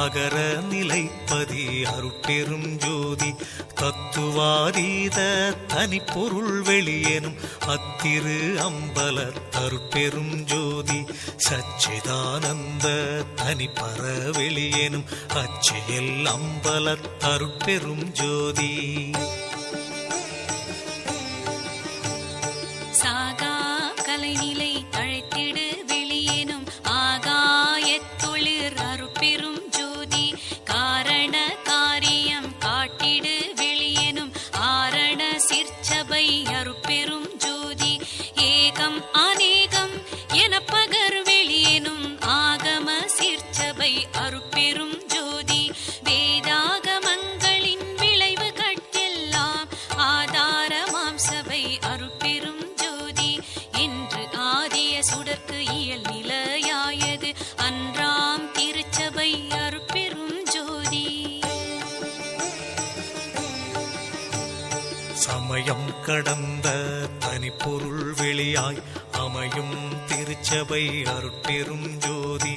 அகர நிலைப்பதி அருட்பெரும் ஜோதி. தத்துவாதீத தனிப்பொருள் வெளியேனும் அத்திரு அம்பல தருப்பெரும் ஜோதி. சச்சிதானந்த தனிப்பற வெளியேனும் அச்சியல் அம்பல தருப்பெரும் ஜோதி. அருட்பெரும் ஜோதி வேதாகமங்களின் விளைவு கட்டெல்லாம் ஆதாரமாம் சபை அருட்பெரும் ஜோதி. என்று ஆதிய சுடற்கு இயல் நிலையாயது அன்றாம் திருச்சபை அருட்பெரும் ஜோதி. சமயம் கடந்த தனிப்பொருள் வெளியாய் அமையும் திருச்சபை அருட்பெரும் ஜோதி.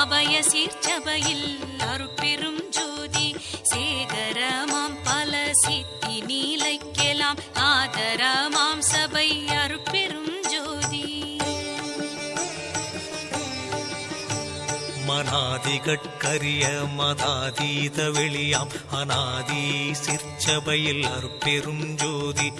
அபய சீர்ச்சபையில் அருட்பெரும் மனாதிகட்கரிய மதாதீத வெளியாம். அநாதி சிற்சபையில் அற்பெரும் ஜோதி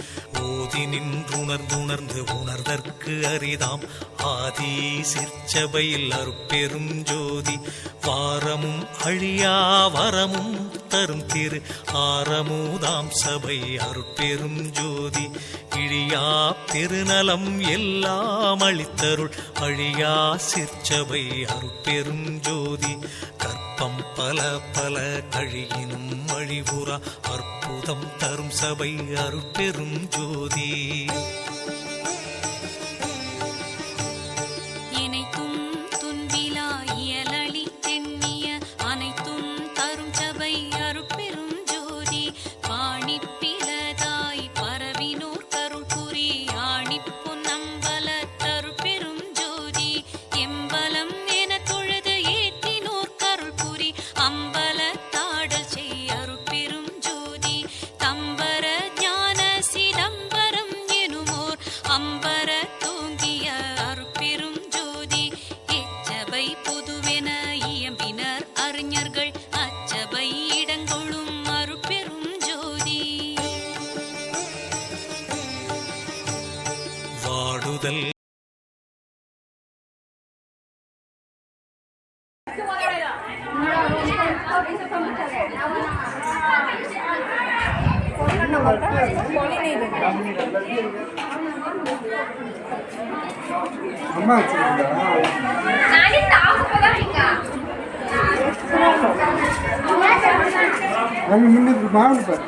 ஓதி நின்றுணர்ந்துணர்ந்து உணர்தற்கு அரிதாம். ஆதி சிற்சபையில் அற்பெரும் ஜோதி வாரமும் அழியா வரமும் தரும் திரு ஆரமுதாம் சபை அருட்பெரும் ஜோதி. இழியா பெருநலம் எல்லாம் அளித்தருள் அழியா சிற்சபை அருட்பெரும் ஜோதி ஜோதி. கற்பம் பல பல கழியினும் அழிவுறா அற்புதம் தரும் சபை அருட்பெரும் ஜோதி. அம்மா வச்சிருக்கா அங்க முன்னுக்கு மாவன் பாரு